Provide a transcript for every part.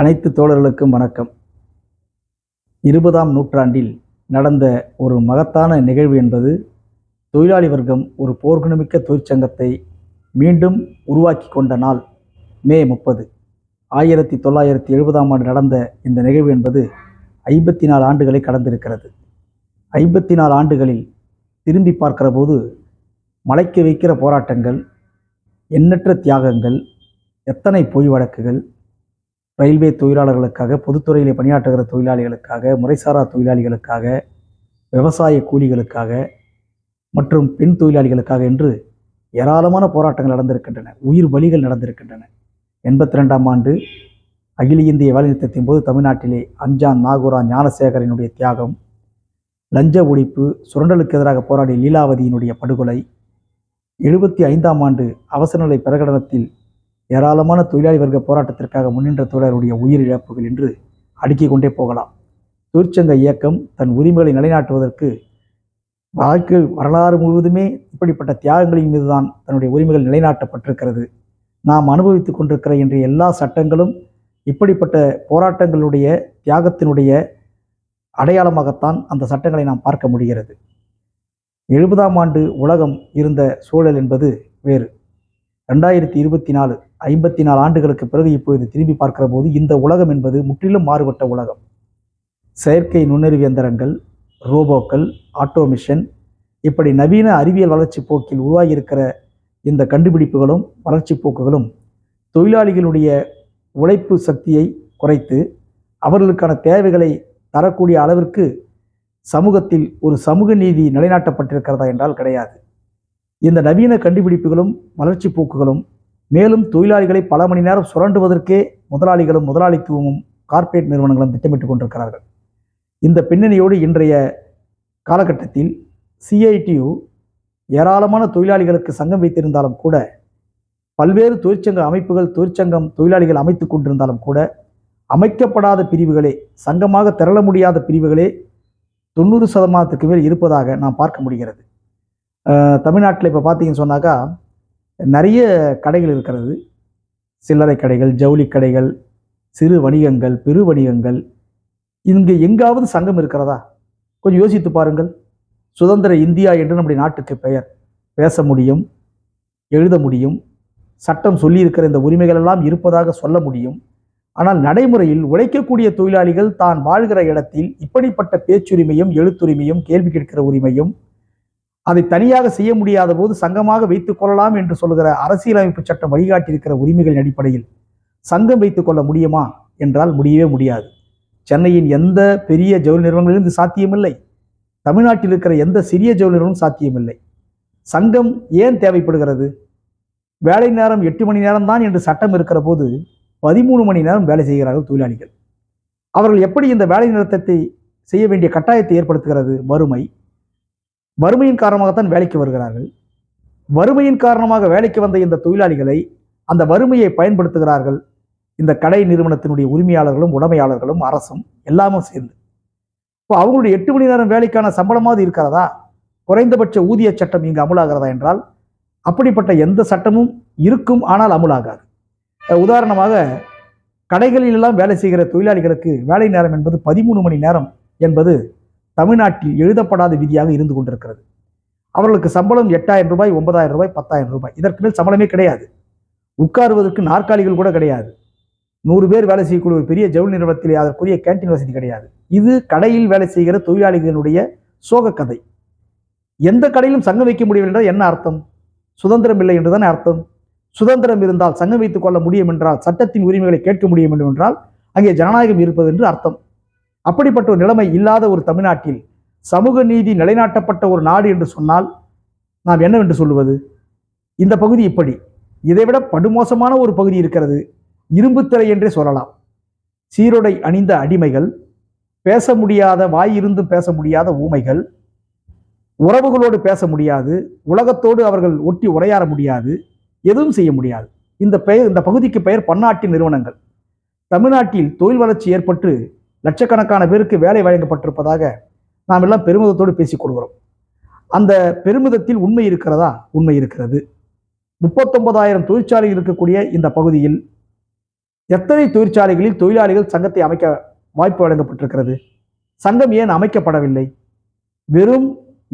அனைத்து தோழர்களுக்கும் வணக்கம். இருபதாம் நூற்றாண்டில் நடந்த ஒரு மகத்தான நிகழ்வு என்பது தொழிலாளி வர்க்கம் ஒரு போர்க்குணமிக்க தொழிற்சங்கத்தை மீண்டும் உருவாக்கி கொண்ட நாள் மே முப்பது. ஆயிரத்தி தொள்ளாயிரத்தி எழுபதாம் ஆண்டு நடந்த இந்த நிகழ்வு என்பது ஐம்பத்தி நாலு ஆண்டுகளை கடந்திருக்கிறது. ஐம்பத்தி நாலு ஆண்டுகளில் திரும்பி பார்க்கிற போது மலைக்கு வைக்கிற போராட்டங்கள் எண்ணற்ற தியாகங்கள் எத்தனை பொய் வழக்குகள் ரயில்வே தொழிலாளர்களுக்காக பொதுத்துறையிலே பணியாற்றுகிற தொழிலாளிகளுக்காக முறைசாரா தொழிலாளிகளுக்காக விவசாய கூலிகளுக்காக மற்றும் பெண் தொழிலாளிகளுக்காக என்று ஏராளமான போராட்டங்கள் நடந்திருக்கின்றன. உயிர் பலிகள் நடந்திருக்கின்றன. எண்பத்தி ரெண்டாம் ஆண்டு அகில இந்திய வேலைநிறுத்தத்தின் போது தமிழ்நாட்டிலே அஞ்சான் நாகூரா ஞானசேகரனுடைய தியாகம் லஞ்ச ஒழிப்பு சுரண்டலுக்கு எதிராக போராடிய லீலாவதியினுடைய படுகொலை எழுபத்தி ஐந்தாம் ஆண்டு அவசரநிலை பிரகடனத்தில் ஏராளமான தொழிலாளி வர்க்க போராட்டத்திற்காக முன்னின்ற தொழிலாளருடைய உயிரிழப்புகள் என்று அடுக்கிக் கொண்டே போகலாம். தொழிற்சங்க இயக்கம் தன் உரிமைகளை நிலைநாட்டுவதற்கு வாழ்க்கை வரலாறு முழுவதுமே இப்படிப்பட்ட தியாகங்களின் மீதுதான் தன்னுடைய உரிமைகள் நிலைநாட்டப்பட்டிருக்கிறது. நாம் அனுபவித்துக் கொண்டிருக்கிற இன்றைய எல்லா சட்டங்களும் இப்படிப்பட்ட போராட்டங்களுடைய தியாகத்தினுடைய அடையாளமாகத்தான் அந்த சட்டங்களை நாம் பார்க்க முடிகிறது. எழுபதாம் ஆண்டு உலகம் இருந்த சூழல் என்பது வேறு. ரெண்டாயிரத்தி இருபத்தி நாலு ஐம்பத்தி நாலு ஆண்டுகளுக்கு பிறகு இப்பொழுது திரும்பி பார்க்கிற போது இந்த உலகம் என்பது முற்றிலும் மாறுபட்ட உலகம். செயற்கை நுண்ணறிவு இயந்திரங்கள் ரோபோக்கள் ஆட்டோமிஷன் இப்படி நவீன அறிவியல் வளர்ச்சி போக்கில் உருவாகியிருக்கிற இந்த கண்டுபிடிப்புகளும் வளர்ச்சி போக்குகளும் தொழிலாளிகளுடைய உழைப்பு சக்தியை குறைத்து அவர்களுக்கான தேவைகளை தரக்கூடிய அளவிற்கு சமூகத்தில் ஒரு சமூக நீதி நிலைநாட்டப்பட்டிருக்கிறதா என்றால் கிடையாது. இந்த நவீன கண்டுபிடிப்புகளும் வளர்ச்சி போக்குகளும் மேலும் தொழிலாளிகளை பல மணி நேரம் சுரண்டுவதற்கே முதலாளிகளும் முதலாளித்துவமும் கார்ப்பரேட் நிறுவனங்களும் திட்டமிட்டு கொண்டிருக்கிறார்கள். இந்த பின்னணியோடு இன்றைய காலகட்டத்தில் சிஐடியு ஏராளமான தொழிலாளிகளுக்கு சங்கம் வைத்திருந்தாலும் கூட பல்வேறு தொழிற்சங்க அமைப்புகள் தொழிற்சங்கம் தொழிலாளிகள் அமைத்து கொண்டிருந்தாலும் கூட அமைக்கப்படாத பிரிவுகளே சங்கமாக திரள முடியாத பிரிவுகளே தொண்ணூறு சதமானத்துக்கு மேல் இருப்பதாக நாம் பார்க்க முடிகிறது. தமிழ்நாட்டில் இப்போ பார்த்தீங்கன்னு சொன்னாக்கா நிறைய கடைகள் இருக்கிறது. சில்லறை கடைகள் ஜவுளி கடைகள் சிறு வணிகங்கள் பெரு வணிகங்கள். இங்கு எங்காவது சங்கம் இருக்கிறதா? கொஞ்சம் யோசித்து பாருங்கள். சுதந்திர இந்தியா என்று நம்முடைய நாட்டுக்கு பெயர். பேச முடியும் எழுத முடியும் சட்டம் சொல்லியிருக்கிற இந்த உரிமைகள் எல்லாம் இருப்பதாக சொல்ல முடியும். ஆனால் நடைமுறையில் உழைக்கக்கூடிய தொழிலாளிகள் தான் வாழ்கிற இடத்தில் இப்படிப்பட்ட பேச்சுரிமையும் எழுத்துரிமையும் கேள்வி கேட்கிற உரிமையும் அதை தனியாக செய்ய முடியாத போது சங்கமாக வைத்துக் கொள்ளலாம் என்று சொல்கிற அரசியலமைப்பு சட்டம் வழிகாட்டியிருக்கிற உரிமைகளின் அடிப்படையில் சங்கம் வைத்துக் கொள்ள முடியுமா என்றால் முடியவே முடியாது. சென்னையின் எந்த பெரிய ஜவுளி நிறுவனங்களிலிருந்து இது சாத்தியமில்லை. தமிழ்நாட்டில் இருக்கிற எந்த சிறிய ஜவுளி நிறுவனம் சாத்தியமில்லை. சங்கம் ஏன் தேவைப்படுகிறது? வேலை நேரம் எட்டு மணி நேரம் தான் என்று சட்டம் இருக்கிற போது பதிமூணு மணி நேரம் வேலை செய்கிறார்கள் தொழிலாளிகள். அவர்கள் எப்படி இந்த வேலை நிறுத்தத்தை செய்ய வேண்டிய கட்டாயத்தை ஏற்படுத்துகிறது? வறுமை. வறுமையின் காரணமாகத்தான் வேலைக்கு வருகிறார்கள். வறுமையின் காரணமாக வேலைக்கு வந்த இந்த தொழிலாளிகளை அந்த வறுமையை பயன்படுத்துகிறார்கள். இந்த கடை நிறுவனத்தினுடைய உரிமையாளர்களும் உடைமையாளர்களும் அரசும் எல்லாமே சேர்ந்து. இப்போ அவங்களுடைய எட்டு மணி நேரம் வேலைக்கான சம்பளமாவது இருக்கிறதா? குறைந்தபட்ச ஊதிய சட்டம் இங்கு அமுலாகிறதா என்றால் அப்படிப்பட்ட எந்த சட்டமும் இருக்கும் ஆனால் அமுலாகாது. உதாரணமாக கடைகளிலெல்லாம் வேலை செய்கிற தொழிலாளிகளுக்கு வேலை நேரம் என்பது பதிமூணு மணி நேரம் என்பது தமிழ்நாட்டில் எழுதப்படாத விதியாக இருந்து கொண்டிருக்கிறது. அவர்களுக்கு சம்பளம் எட்டாயிரம் ரூபாய் ஒன்பதாயிரம் ரூபாய் பத்தாயிரம் ரூபாய். இதற்கு மேல் சம்பளமே கிடையாது. உட்காருவதற்கு நாற்காலிகள் கூட கிடையாது. நூறு பேர் வேலை செய்யக்கூடிய ஒரு பெரிய ஜவுளி நிறுவனத்திலே அதற்குரிய கேண்டீன் வசதி கிடையாது. இது கடையில் வேலை செய்கிற தொழிலாளிகளுடைய சோக கதை எந்த கடையிலும் சங்கம் வைக்க முடியவில்லை என்றால் என்ன அர்த்தம்? சுதந்திரம் இல்லை என்றுதானே அர்த்தம்? சுதந்திரம் இருந்தால் சங்கம் வைத்துக் கொள்ள முடியும் என்றால் சட்டத்தின் உரிமைகளை கேட்க முடியும் என்று என்றால் அங்கே ஜனநாயகம் இருப்பது என்று அர்த்தம். அப்படிப்பட்ட ஒரு நிலைமை இல்லாத ஒரு தமிழ்நாட்டில் சமூக நீதி நிலைநாட்டப்பட்ட ஒரு நாடு என்று சொன்னால் நாம் என்னவென்று சொல்லுவது? இந்த பகுதி இப்படி. இதைவிட படுமோசமான ஒரு பகுதி இருக்கிறது. இரும்புத்திரை என்றே சொல்லலாம். சீருடை அணிந்த அடிமைகள் பேச முடியாத வாய் இருந்தும் பேச முடியாத ஊமைகள் உறவுகளோடு பேச முடியாது உலகத்தோடு அவர்கள் ஒட்டி உரையாட முடியாது எதுவும் செய்ய முடியாது. இந்த பெயர் இந்த பகுதிக்கு பெயர் பன்னாட்டு நிறுவனங்கள். தமிழ்நாட்டில் தொழில் வளர்ச்சி ஏற்பட்டு லட்சக்கணக்கான பேருக்கு வேலை வழங்கப்பட்டிருப்பதாக நாம் எல்லாம் பெருமிதத்தோடு பேசிக் கொள்கிறோம். அந்த பெருமிதத்தில் உண்மை இருக்கிறதா? உண்மை இருக்கிறது. முப்பத்தொன்பதாயிரம் தொழிற்சாலைகள் இருக்கக்கூடிய இந்த பகுதியில் எத்தனை தொழிற்சாலைகளில் தொழிலாளிகள் சங்கத்தை அமைக்க வாய்ப்பு வழங்கப்பட்டிருக்கிறது? சங்கம் ஏன் அமைக்கப்படவில்லை? வெறும்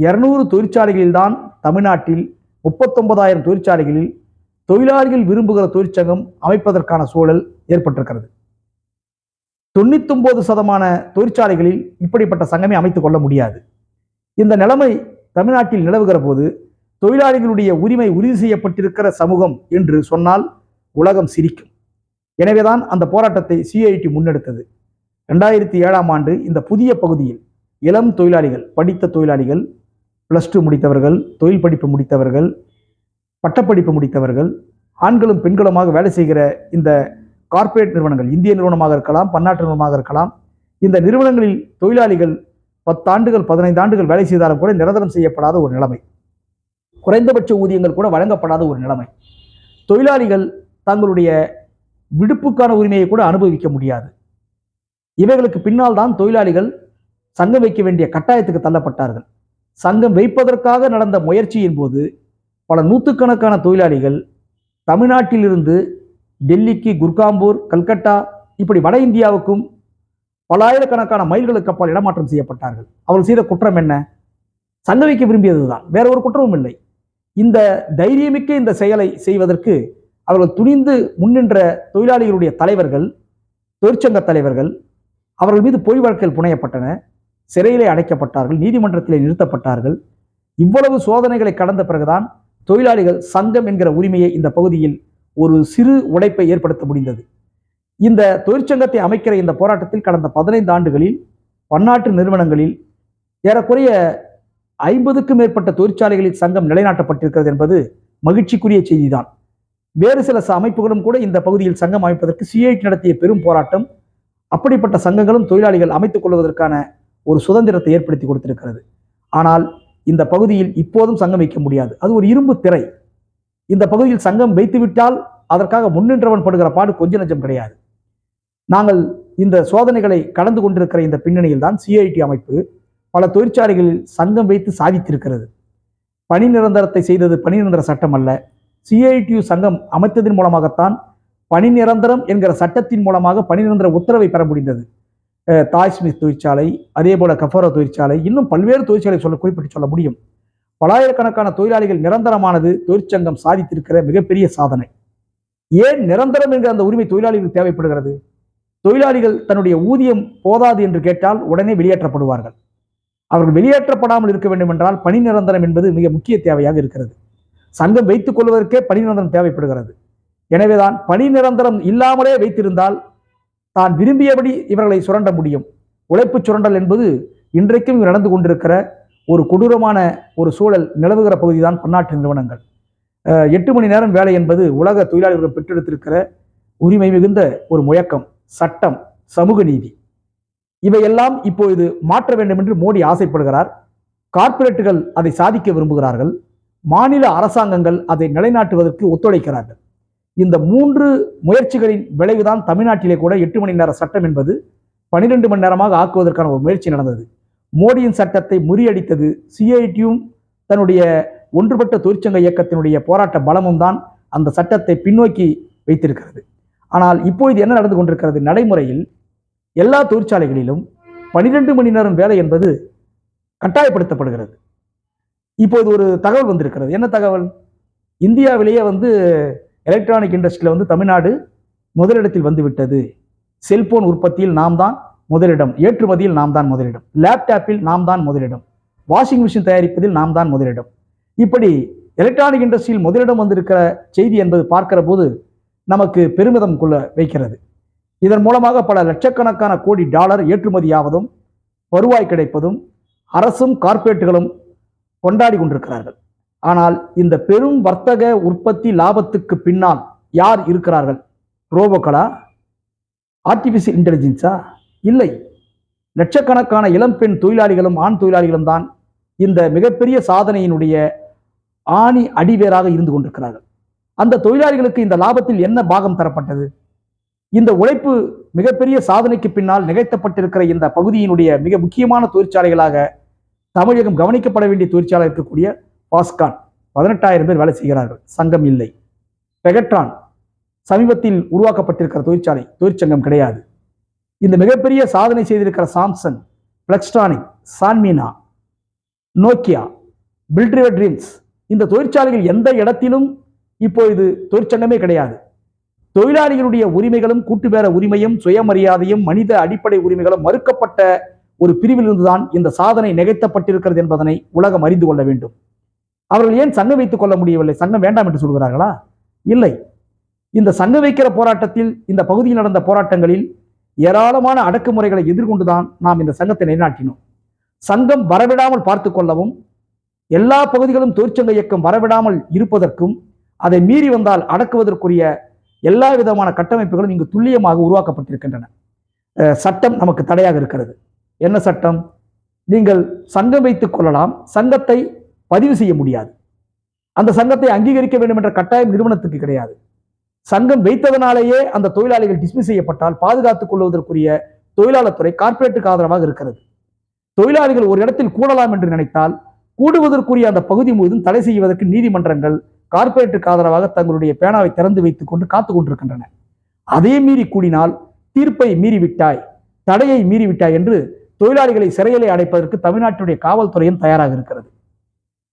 இருநூறு தொழிற்சாலைகளில்தான் தமிழ்நாட்டில் முப்பத்தொன்பதாயிரம் தொழிற்சாலைகளில் தொழிலாளிகள் விரும்புகிற தொழிற்சங்கம் அமைப்பதற்கான சூழல் ஏற்பட்டிருக்கிறது. தொண்ணூத்தொம்பது சதமான தொழிற்சாலைகளில் இப்படிப்பட்ட சங்கமே அமைத்துக் கொள்ள முடியாது. இந்த நிலைமை தமிழ்நாட்டில் நிலவுகிற போது தொழிலாளிகளுடைய உரிமை உறுதி செய்யப்பட்டிருக்கிற சமூகம் என்று சொன்னால் உலகம் சிரிக்கும். எனவேதான் அந்த போராட்டத்தை சிஐடி முன்னெடுத்தது. ரெண்டாயிரத்தி ஏழாம் ஆண்டு இந்த புதிய பகுதியில் இளம் தொழிலாளிகள் படித்த தொழிலாளிகள் ப்ளஸ் டூ முடித்தவர்கள் தொழில் படிப்பு முடித்தவர்கள் பட்டப்படிப்பு முடித்தவர்கள் ஆண்களும் பெண்களுமாக வேலை செய்கிற இந்த கார்ப்பரேட் நிறுவனங்கள் இந்திய நிறுவனமாக இருக்கலாம் பன்னாட்டு நிறுவனமாக இருக்கலாம். இந்த நிறுவனங்களில் தொழிலாளிகள் பத்தாண்டுகள் பதினைந்து ஆண்டுகள் வேலை செய்தாலும் கூட நிரந்தரம் செய்யப்படாத ஒரு நிலைமை. குறைந்தபட்ச ஊதியங்கள் கூட வழங்கப்படாத ஒரு நிலைமை. தொழிலாளிகள் தங்களுடைய விடுப்புக்கான உரிமையை கூட அனுபவிக்க முடியாது. இவைகளுக்கு பின்னால் தான் தொழிலாளிகள் சங்கம் வைக்க வேண்டிய கட்டாயத்துக்கு தள்ளப்பட்டார்கள். சங்கம் வைப்பதற்காக நடந்த முயற்சியின் போது பல நூற்றுக்கணக்கான தொழிலாளிகள் தமிழ்நாட்டிலிருந்து டெல்லிக்கு குர்காம்பூர் கல்கட்டா இப்படி வட இந்தியாவுக்கும் பல்லாயிரக்கணக்கான மைல்களுக்கு அப்பால் இடமாற்றம் செய்யப்பட்டார்கள். அவர்கள் செய்த குற்றம் என்ன? சங்க வைக்க விரும்பியதுதான். வேற ஒரு குற்றமும் இல்லை. இந்த தைரியமிக்க இந்த செயலை செய்வதற்கு அவர்கள் துணிந்து முன்னின்ற தொழிலாளிகளுடைய தலைவர்கள் தொழிற்சங்க தலைவர்கள் அவர்கள் மீது பொய் வழக்கில் புனையப்பட்டன சிறையிலே அடைக்கப்பட்டார்கள் நீதிமன்றத்திலே நிறுத்தப்பட்டார்கள். இவ்வளவு சோதனைகளை கடந்த பிறகுதான் தொழிலாளிகள் சங்கம் என்கிற உரிமையை இந்த பகுதியில் ஒரு சிறு உடைப்பை ஏற்படுத்த முடிந்தது. இந்த தொழிற்சங்கத்தை அமைக்கிற இந்த போராட்டத்தில் கடந்த பதினைந்து ஆண்டுகளில் பன்னாட்டு நிறுவனங்களில் ஏறக்குறைய ஐம்பதுக்கும் மேற்பட்ட தொழிற்சாலைகளில் சங்கம் நிலைநாட்டப்பட்டிருக்கிறது என்பது மகிழ்ச்சிக்குரிய செய்திதான். வேறு சில ச- அமைப்புகளும் கூட இந்த பகுதியில் சங்கம் அமைப்பதற்கு சிஐடி நடத்திய பெரும் போராட்டம் அப்படிப்பட்ட சங்கங்களும் தொழிலாளிகள் அமைத்துக் கொள்வதற்கான ஒரு சுதந்திரத்தை ஏற்படுத்தி கொடுத்திருக்கிறது. ஆனால் இந்த பகுதியில் இப்போதும் சங்கம் வைக்க முடியாது. அது ஒரு இரும்பு திரை. இந்த பகுதியில் சங்கம் வைத்துவிட்டால் அதற்காக முன்னின்றவன் படுகிற பாடு கொஞ்ச நஞ்சம் கிடையாது. நாங்கள் இந்த சோதனைகளை கடந்து கொண்டிருக்கிற இந்த பின்னணியில் தான் சிஐடி அமைப்பு பல தொழிற்சாலைகளில் சங்கம் வைத்து சாதித்திருக்கிறது. பணி நிரந்தரத்தை செய்தது பணி நிரந்தர சட்டம் அல்ல. சிஐடியு சங்கம் அமைத்ததன் மூலமாகத்தான் பணி நிரந்தரம் என்கிற சட்டத்தின் மூலமாக பணி நிரந்தர உத்தரவை பெற முடிந்தது. தாய்ஸ்மித் தொழிற்சாலை அதே போல கஃபோரா தொழிற்சாலை இன்னும் பல்வேறு தொழிற்சாலை சொல்ல குறிப்பிட்டு சொல்ல முடியும். பலாயிரக்கணக்கான தொழிலாளிகள் நிரந்தரமானது தொழிற்சங்கம் சாதித்திருக்கிற மிகப்பெரிய சாதனை. ஏன் நிரந்தரம் என்கிற அந்த உரிமை தொழிலாளிகள் தேவைப்படுகிறது? தொழிலாளிகள் தன்னுடைய ஊதியம் போதாது என்று கேட்டால் உடனே வெளியேற்றப்படுவார்கள். அவர்கள் வெளியேற்றப்படாமல் இருக்க வேண்டும் என்றால் பணி நிரந்தரம் என்பது மிக முக்கிய தேவையாக இருக்கிறது. சங்கம் வைத்துக் கொள்வதற்கே பணி நிரந்தரம் தேவைப்படுகிறது. எனவேதான் பணி நிரந்தரம் இல்லாமலே வைத்திருந்தால் தான் விரும்பியபடி இவர்களை சுரண்ட முடியும். உழைப்பு சுரண்டல் என்பது இன்றைக்கும் இவர் நடந்து கொண்டிருக்கிற ஒரு கொடூரமான ஒரு சூழல் நிலவுகிற பகுதிதான் பன்னாட்டு நிறுவனங்கள். எட்டு மணி நேரம் வேலை என்பது உலக தொழிலாளர்கள் பெற்றெடுத்திருக்கிற உரிமை மிகுந்த ஒரு முயக்கம் சட்டம் சமூக நீதி. இவையெல்லாம் இப்பொழுது மாற்ற வேண்டும் என்று மோடி ஆசைப்படுகிறார். கார்ப்பரேட்டுகள் அதை சாதிக்க விரும்புகிறார்கள். மாநில அரசாங்கங்கள் அதை நிலைநாட்டுவதற்கு ஒத்துழைக்கிறார்கள். இந்த மூன்று முயற்சிகளின் விளைவுதான் தமிழ்நாட்டிலே கூட எட்டு மணி நேர சட்டம் என்பது பனிரெண்டு மணி நேரமாக ஆக்குவதற்கான ஒரு முயற்சி நடந்தது. மோடியின் சட்டத்தை முறியடித்தது சிஐடியும் தன்னுடைய ஒன்றுபட்ட தொழிற்சங்க இயக்கத்தினுடைய போராட்ட பலமும் தான் அந்த சட்டத்தை பின்னோக்கி வைத்திருக்கிறது. ஆனால் இப்பொழுது என்ன நடந்து கொண்டிருக்கிறது? நடைமுறையில் எல்லா தொழிற்சாலைகளிலும் பனிரெண்டு மணி நேரம் வேலை என்பது கட்டாயப்படுத்தப்படுகிறது. இப்போது ஒரு தகவல் வந்திருக்கிறது. என்ன தகவல்? இந்தியாவிலேயே வந்து எலக்ட்ரானிக் இண்டஸ்ட்ரியில் வந்து தமிழ்நாடு முதலிடத்தில் வந்துவிட்டது செல்போன் உற்பத்தியில் நாம் தான் முதலிடம். ஏற்றுமதியில் நாம் தான் முதலிடம். லேப்டாப்பில் நாம் தான் முதலிடம். வாஷிங் மிஷின் தயாரிப்பதில் நாம் தான் முதலிடம். இப்படி எலக்ட்ரானிக் இண்டஸ்ட்ரியில் முதலிடம் வந்திருக்கிற செய்தி என்பது பார்க்கிற போது நமக்கு பெருமிதம் கொள்ள வைக்கிறது. இதன் மூலமாக பல லட்சக்கணக்கான கோடி டாலர் ஏற்றுமதியாவதும் வருவாய் கிடைப்பதும் அரசும் கார்ப்பரேட்டுகளும் கொண்டாடி கொண்டிருக்கிறார்கள். ஆனால் இந்த பெரும் வர்த்தக உற்பத்தி லாபத்துக்கு பின்னால் யார் இருக்கிறார்கள்? ரோபோக்களா? ஆர்டிபிஷியல் இன்டெலிஜென்ஸா இல்லை. லட்சக்கணக்கான இளம்பெண் தொழிலாளிகளும் ஆண் தொழிலாளிகளும் தான் இந்த மிகப்பெரிய சாதனையினுடைய ஆணி அடிவேராக இருந்து கொண்டிருக்கிறார்கள். அந்த தொழிலாளிகளுக்கு இந்த லாபத்தில் என்ன பாகம் தரப்பட்டது? இந்த உழைப்பு மிகப்பெரிய சாதனைக்கு பின்னால் நிகழ்த்தப்பட்டிருக்கிற இந்த பகுதியினுடைய மிக முக்கியமான தொழிற்சாலைகளாக தமிழகம் கவனிக்கப்பட வேண்டிய தொழிற்சாலை இருக்கக்கூடிய பாஸ்கான். பதினெட்டாயிரம் பேர் வேலை செய்கிறார்கள். சங்கம் இல்லை. பெகட்ரான் சமீபத்தில் உருவாக்கப்பட்டிருக்கிற தொழிற்சாலை தொழிற்சங்கம் கிடையாது. இந்த மிகப்பெரிய சாதனை செய்திருக்கிற சாம்சங் பிளக்ஸ்டானிக் சான்மீனா நோக்கியா பில்ட்ரிவர் ட்ரீம்ஸ் இந்த தொழிற்சாலைகள் எந்த இடத்திலும் இப்பொழுது தொழிற்சங்கமே கிடையாது. தொழிலாளிகளுடைய உரிமைகளும் கூட்டுபேர உரிமையும் சுயமரியாதையும் மனித அடிப்படை உரிமைகளும் மறுக்கப்பட்ட ஒரு பிரிவிலிருந்துதான் இந்த சாதனை நிகழ்த்தப்பட்டிருக்கிறது என்பதனை உலகம் அறிந்து கொள்ள வேண்டும். அவர்கள் ஏன் சங்கம் வைத்துக் கொள்ள முடியவில்லை? சங்கம் வேண்டாம் என்று சொல்கிறார்களா? இல்லை. இந்த சங்கம் வைக்கிற போராட்டத்தில் இந்த பகுதியில் நடந்த போராட்டங்களில் ஏராளமான அடக்குமுறைகளை எதிர்கொண்டுதான் நாம் இந்த சங்கத்தை நிலைநாட்டினோம். சங்கம் வரவிடாமல் பார்த்து கொள்ளவும் எல்லா பகுதிகளும் தொழிற்சங்க இயக்கம் வரவிடாமல் இருப்பதற்கும் அதை மீறி வந்தால் அடக்குவதற்குரிய எல்லா விதமான கட்டமைப்புகளும் இங்கு துல்லியமாக உருவாக்கப்பட்டிருக்கின்றன. சட்டம் நமக்கு தடையாக இருக்கிறது. என்ன சட்டம்? நீங்கள் சங்கம் வைத்துக் கொள்ளலாம் சங்கத்தை பதிவு செய்ய முடியாது. அந்த சங்கத்தை அங்கீகரிக்க வேண்டும் என்ற கட்டாயம் நிறுவனத்துக்கு கிடையாது. சங்கம் வைத்ததனாலேயே அந்த தொழிலாளிகள் டிஸ்மிஸ் செய்யப்பட்டால் பாதுகாத்துக் கொள்வதற்குரிய தொழிலாளர் துறை கார்ப்பரேட்டுக்கு ஆதரவாக இருக்கிறது. தொழிலாளிகள் ஒரு இடத்தில் கூடலாம் என்று நினைத்தால் கூடுவதற்குரிய அந்த பகுதி முழுவதும் தடை செய்வதற்கு நீதிமன்றங்கள் கார்ப்பரேட்டுக்கு ஆதரவாக தங்களுடைய பேனாவை திறந்து வைத்துக் கொண்டு காத்துக் கொண்டிருக்கின்றன. அதே மீறி கூடினால் தீர்ப்பை மீறிவிட்டாய் தடையை மீறிவிட்டாய் என்று தொழிலாளிகளை சிறையிலே அடைப்பதற்கு தமிழ்நாட்டினுடைய காவல்துறையும் தயாராக இருக்கிறது.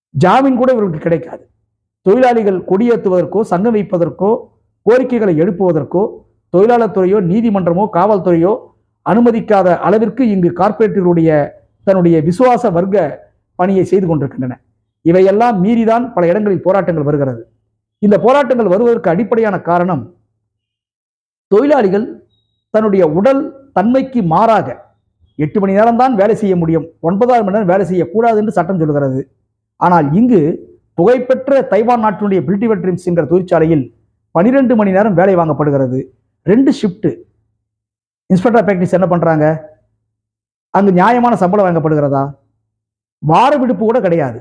ஜாமீன் கூட இவர்களுக்கு கிடைக்காது. தொழிலாளிகள் கொடியேற்றுவதற்கோ சங்கம் வைப்பதற்கோ கோரிக்கைகளை எழுப்புவதற்கோ தொழிலாளர் துறையோ நீதிமன்றமோ காவல்துறையோ அனுமதிக்காத அளவிற்கு இங்கு கார்ப்பரேட்டுகளுடைய தன்னுடைய விசுவாச வர்க்க பணியை செய்து கொண்டிருக்கின்றன. இவையெல்லாம் மீறிதான் பல இடங்களில் போராட்டங்கள் வருகிறது. இந்த போராட்டங்கள் வருவதற்கு அடிப்படையான காரணம் தொழிலாளிகள் தன்னுடைய உடல் தன்மைக்கு மாறாக எட்டு மணி நேரம் தான் வேலை செய்ய முடியும் ஒன்பதாவது மணி நேரம் வேலை செய்யக்கூடாது என்று சட்டம் சொல்கிறது. ஆனால் இங்கு புகைப்பெற்ற தைவான் நாட்டினுடைய பில்டிவெட்ரிம்ஸ் என்ற தொழிற்சாலையில் பன்னிரெண்டு மணி நேரம் வேலை வாங்கப்படுகிறது. ரெண்டு ஷிஃப்ட்டு இன்ஸ்பெக்டர் பிராக்டிஸ் என்ன பண்றாங்க? அங்கு நியாயமான சம்பளம் வழங்கப்படுகிறதா வார விடுப்பு கூட கிடையாது.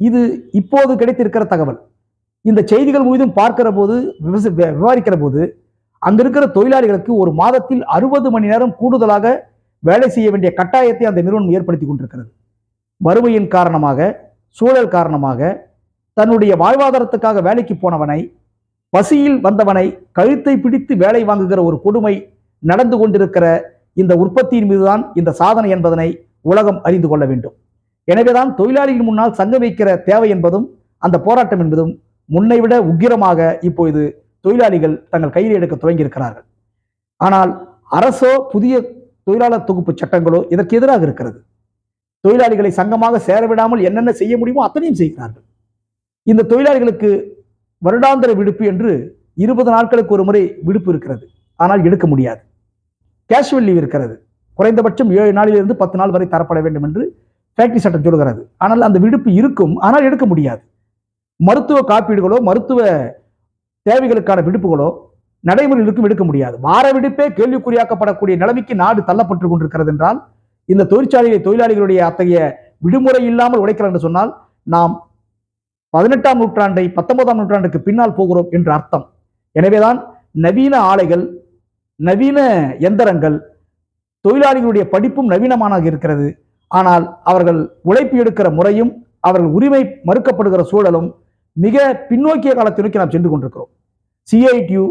இது இப்போது கிடைத்திருக்கிற தகவல். இந்த செய்திகள் முழுதும் பார்க்கிற போது விவாதிக்கிற போது அங்க இருக்கிற தொழிலாளிகளுக்கு ஒரு மாதத்தில் அறுபது மணி நேரம் கூடுதலாக வேலை செய்ய வேண்டிய கட்டாயத்தை அந்த நிறுவனம் ஏற்படுத்தி கொண்டிருக்கிறது. வறுமையின் காரணமாக சூழல் காரணமாக தன்னுடைய வாழ்வாதாரத்துக்காக வேலைக்கு போனவனை பசியில் வந்தவனை கழுத்தை பிடித்து வேலை வாங்குகிற ஒரு கொடுமை நடந்து கொண்டிருக்கிற இந்த உற்பத்தியின் மீதுதான் இந்த சாதனை என்பதனை உலகம் அறிந்து கொள்ள வேண்டும். எனவேதான் தொழிலாளிகள் முன்னால் சங்கம் வைக்கிற தேவை என்பதும் அந்த போராட்டம் என்பதும் முன்னை விட உக்கிரமாக இப்பொழுது தொழிலாளிகள் தங்கள் கையில் எடுக்க துவங்கி இருக்கிறார்கள் ஆனால் அரசோ புதிய தொழிலாளர் தொகுப்பு சட்டங்களோ இதற்கு எதிராக இருக்கிறது. தொழிலாளிகளை சங்கமாக சேரவிடாமல் என்னென்ன செய்ய முடியுமோ அத்தனையும் செய்கிறார்கள். இந்த தொழிலாளிகளுக்கு வருடாந்திர விடுப்பு என்று இருபது நாட்களுக்கு ஒரு முறை விடுப்பு இருக்கிறது. ஆனால் எடுக்க முடியாது. கேஷுவல் லீவ் இருக்கிறது. குறைந்தபட்சம் ஏழு நாளிலிருந்து பத்து நாள் வரை தரப்பட வேண்டும் என்று ஃபேக்டரி சட்டம் சொல்கிறது ஆனால் அந்த விடுப்பு இருக்கும். ஆனால் எடுக்க முடியாது. மருத்துவ காப்பீடுகளோ மருத்துவ தேவைகளுக்கான விடுப்புகளோ நடைமுறைகளுக்கும் இருக்கும் எடுக்க முடியாது. வார விடுப்பே கேள்விக்குறியாக்கப்படக்கூடிய நிலைமைக்கு நாடு தள்ளப்பட்டு கொண்டிருக்கிறது என்றால் இந்த தொழிற்சாலையை தொழிலாளிகளுடைய அத்தகைய விடுமுறை இல்லாமல் உழைக்கிறார் என்று சொன்னால் நாம் பதினெட்டாம் நூற்றாண்டை பத்தொன்பதாம் நூற்றாண்டுக்கு பின்னால் போகிறோம் என்று அர்த்தம். எனவேதான் நவீன ஆலைகள் நவீன எந்திரங்கள் தொழிலாளிகளுடைய படிப்பும் நவீனமானாக இருக்கிறது. ஆனால் அவர்கள் உழைப்பு எடுக்கிற முறையும் அவர்கள் உரிமை மறுக்கப்படுகிற சூழலும் மிக பின்னோக்கிய காலத்தை நோக்கி நாம் சென்று கொண்டிருக்கிறோம். சிஐடியு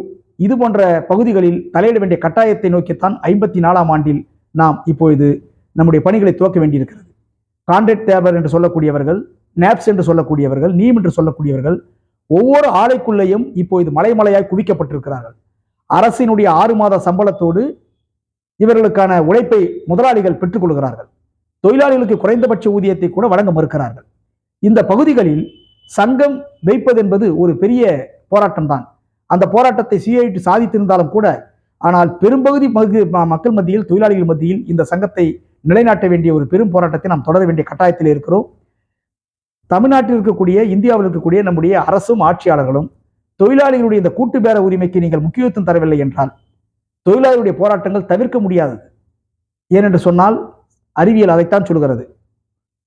இது போன்ற பகுதிகளில் தலையிட வேண்டிய கட்டாயத்தை நோக்கித்தான் ஐம்பத்தி நாலாம் ஆண்டில் நாம் இப்பொழுது நம்முடைய பணிகளை துவக்க வேண்டியிருக்கிறது. கான்ட்ராக்ட் தேவர் என்று சொல்லக்கூடியவர்கள் நேப்ஸ் என்று சொல்லக்கூடியவர்கள் நீம் என்று சொல்லக்கூடியவர்கள் ஒவ்வொரு ஆலைக்குள்ளேயும் இப்பொழுது மலைமலையாய் குவிக்கப்பட்டிருக்கிறார்கள். அரசினுடைய ஆறு மாத சம்பளத்தோடு இவர்களுக்கான உழைப்பை முதலாளிகள் பெற்றுக்கொள்கிறார்கள் தொழிலாளிகளுக்கு குறைந்தபட்ச ஊதியத்தை கூட வழங்க மறுக்கிறார்கள். இந்த பகுதிகளில் சங்கம் வைப்பது என்பது ஒரு பெரிய போராட்டம் தான் அந்த போராட்டத்தை சிஐடி சாதித்திருந்தாலும் கூட ஆனால் பெரும்பகுதி ம- மக்கள் மத்தியில் தொழிலாளிகள் மத்தியில் இந்த சங்கத்தை நிலைநாட்ட வேண்டிய ஒரு பெரும் போராட்டத்தை நாம் தொடர வேண்டிய கட்டாயத்தில் இருக்கிறோம். தமிழ்நாட்டில் இருக்கக்கூடிய இந்தியாவில் இருக்கக்கூடிய நம்முடைய அரசும் ஆட்சியாளர்களும் தொழிலாளிகளுடைய இந்த கூட்டு பேர உரிமைக்கு நீங்கள் முக்கியத்துவம் தரவில்லை என்றால் தொழிலாளிகளுடைய போராட்டங்கள் தவிர்க்க முடியாதது. ஏனென்று சொன்னால் அறிவியல் அதைத்தான் சொல்கிறது.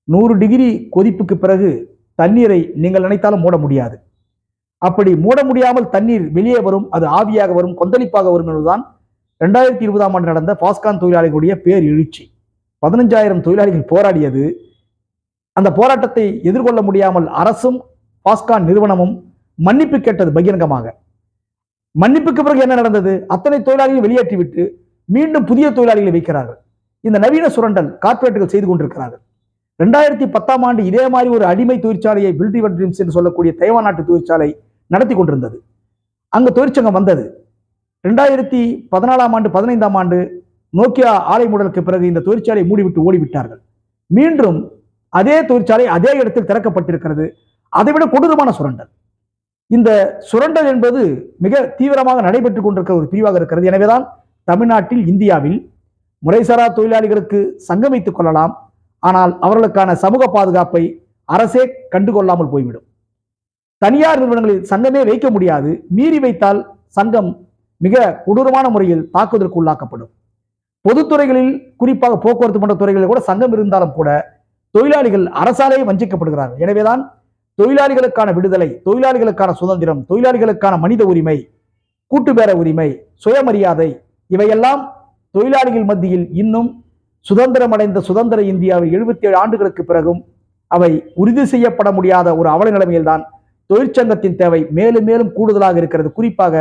நூறு டிகிரி கொதிப்புக்கு பிறகு தண்ணீரை நீங்கள் நினைத்தாலும் மூட முடியாது. அப்படி மூட முடியாமல் தண்ணீர் வெளியே வரும் அது ஆவியாக வரும் கொந்தளிப்பாக வரும் என்பதுதான் ரெண்டாயிரத்தி இருபதாம் ஆண்டு நடந்த பாஸ்கான் தொழிலாளிகளுடைய பேர் எழுச்சி பதினஞ்சாயிரம் தொழிலாளிகள் போராடியது அந்த போராட்டத்தை எதிர்கொள்ள முடியாமல் அரசும் பாஸ்கான் நிறுவனமும் மன்னிப்பு கேட்டது பகிரங்கமாக. மன்னிப்புக்கு பிறகு என்ன நடந்தது? அத்தனை தொழிலாளிகளை வெளியேற்றிவிட்டு மீண்டும் புதிய தொழிலாளிகளை வைக்கிறார்கள். இந்த நவீன சுரண்டல் கார்ப்பரேட்டுகள் செய்து கொண்டிருக்கிறார்கள். ரெண்டாயிரத்தி பத்தாம் ஆண்டு இதே மாதிரி ஒரு அடிமை தொழிற்சாலையை பில்டிவன் ட்ரீம்ஸ் என்று சொல்லக்கூடிய தைவான் நாட்டு தொழிற்சாலை நடத்தி கொண்டிருந்தது. அங்கு தொழிற்சங்கம் வந்தது. ரெண்டாயிரத்தி பதினாலாம் ஆண்டு பதினைந்தாம் ஆண்டு நோக்கியா ஆலை மூடலுக்கு பிறகு இந்த தொழிற்சாலையை மூடிவிட்டு ஓடிவிட்டார்கள். மீண்டும் அதே தொழிற்சாலை அதே இடத்தில் திறக்கப்பட்டிருக்கிறது. அதைவிட கொடூரமான சுரண்டல். இந்த சுரண்டல் என்பது மிக தீவிரமாக நடைபெற்றுக் கொண்டிருக்கிற ஒரு பிரிவாக இருக்கிறது. எனவேதான் தமிழ்நாட்டில் இந்தியாவில் முறைசாரா தொழிலாளிகளுக்கு சங்கம் கொள்ளலாம். ஆனால் அவர்களுக்கான சமூக பாதுகாப்பை அரசே கண்டுகொள்ளாமல் போய்விடும். தனியார் நிறுவனங்களில் சங்கமே வைக்க முடியாது. மீறி வைத்தால் சங்கம் மிக கொடூரமான முறையில் தாக்குவதற்கு உள்ளாக்கப்படும் பொதுத்துறைகளில் குறிப்பாக போக்குவரத்து போன்ற துறைகளில் கூட சங்கம் இருந்தாலும் கூட தொழிலாளிகள் அரசாலேயே வஞ்சிக்கப்படுகிறார்கள். எனவேதான் தொழிலாளிகளுக்கான விடுதலை தொழிலாளிகளுக்கான சுதந்திரம் தொழிலாளிகளுக்கான மனித உரிமை கூட்டுப்பேர உரிமை சுயமரியாதை இவையெல்லாம் தொழிலாளிகள் மத்தியில் இன்னும் சுதந்திரமடைந்த சுதந்திர இந்தியாவில் எழுபத்தி ஏழு ஆண்டுகளுக்கு பிறகும் அவை உறுதி செய்யப்பட முடியாத ஒரு அவல நிலைமையில்தான் தொழிற்சங்கத்தின் தேவை மேலும் மேலும் கூடுதலாக இருக்கிறது. குறிப்பாக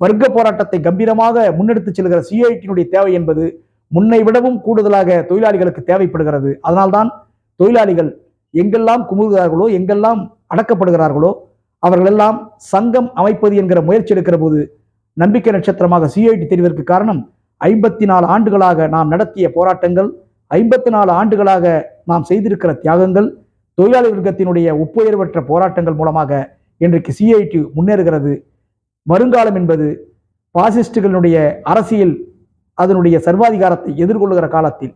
வர்க்க போராட்டத்தை கம்பீரமாக முன்னெடுத்துச் செல்கிற சிஐடியினுடைய தேவை என்பது முன்னை விடவும் கூடுதலாக தொழிலாளிகளுக்கு தேவைப்படுகிறது. அதனால்தான் தொழிலாளிகள் எங்கெல்லாம் குமுறுகிறார்களோ எங்கெல்லாம் அடக்கப்படுகிறார்களோ அவர்களெல்லாம் சங்கம் அமைப்பது என்கிற முயற்சி எடுக்கிற போது நம்பிக்கை நட்சத்திரமாக சிஐடி தெரிவதற்கு காரணம் ஐம்பத்தி நாலு ஆண்டுகளாக நாம் நடத்திய போராட்டங்கள் ஐம்பத்தி நாலு ஆண்டுகளாக நாம் செய்திருக்கிற தியாகங்கள் தொழிலாளி வர்க்கத்தினுடைய ஒப்புயர்வற்ற போராட்டங்கள் மூலமாக இன்றைக்கு சிஐடி முன்னேறுகிறது. வருங்காலம் என்பது பாசிஸ்டுகளினுடைய அரசியல் அதனுடைய சர்வாதிகாரத்தை எதிர்கொள்ளுகிற காலத்தில்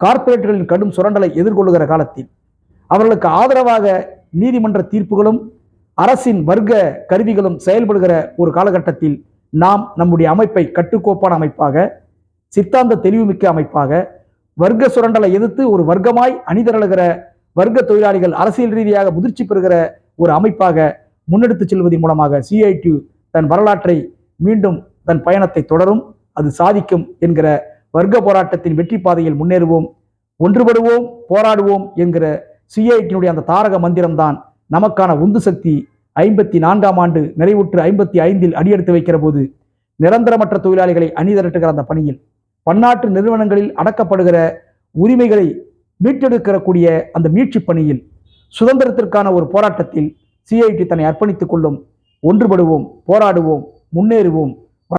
கார்ப்பரேட்டுகளின் கடும் சுரண்டலை எதிர்கொள்ளுகிற காலத்தில் அவர்களுக்கு ஆதரவாக நீதிமன்ற தீர்ப்புகளும் அரசின் வர்க்க கருவிகளும் செயல்படுகிற ஒரு காலகட்டத்தில் நாம் நம்முடைய அமைப்பை கட்டுக்கோப்பான அமைப்பாக சித்தாந்த தெளிவுமிக்க அமைப்பாக வர்க்க சுரண்டலை எதிர்த்து ஒரு வர்க்கமாய் அணிதிரழுகிற வர்க்க தொழிலாளிகள் அரசியல் ரீதியாக முதிர்ச்சி பெறுகிற ஒரு அமைப்பாக முன்னெடுத்துச் செல்வதன் மூலமாக சிஐடி தன் வரலாற்றை மீண்டும் தன் பயணத்தை தொடரும் அது சாதிக்கும் என்கிற வர்க்க போராட்டத்தின் வெற்றி பாதையில் முன்னேறுவோம் ஒன்றுபடுவோம் போராடுவோம் என்கிற சிஐடியினுடைய அந்த தாரக மந்திரம்தான் நமக்கான உந்து சக்தி. ஐம்பத்தி நான்காம் ஆண்டு நிறைவுற்று ஐம்பத்தி ஐந்தில் அடியெடுத்து வைக்கிற போது நிரந்தரமற்ற தொழிலாளிகளை அணிதிரட்டுகிற அந்த பணியில் பன்னாட்டு நிறுவனங்களில் அடக்கப்படுகிற உரிமைகளை மீட்டெடுக்கிறக்கூடிய அந்த மீட்சி பணியில் சுதந்திரத்திற்கான ஒரு போராட்டத்தில் சிஐடி தன்னை அர்ப்பணித்துக் கொள்ளும். ஒன்றுபடுவோம் போராடுவோம் முன்னேறுவோம்.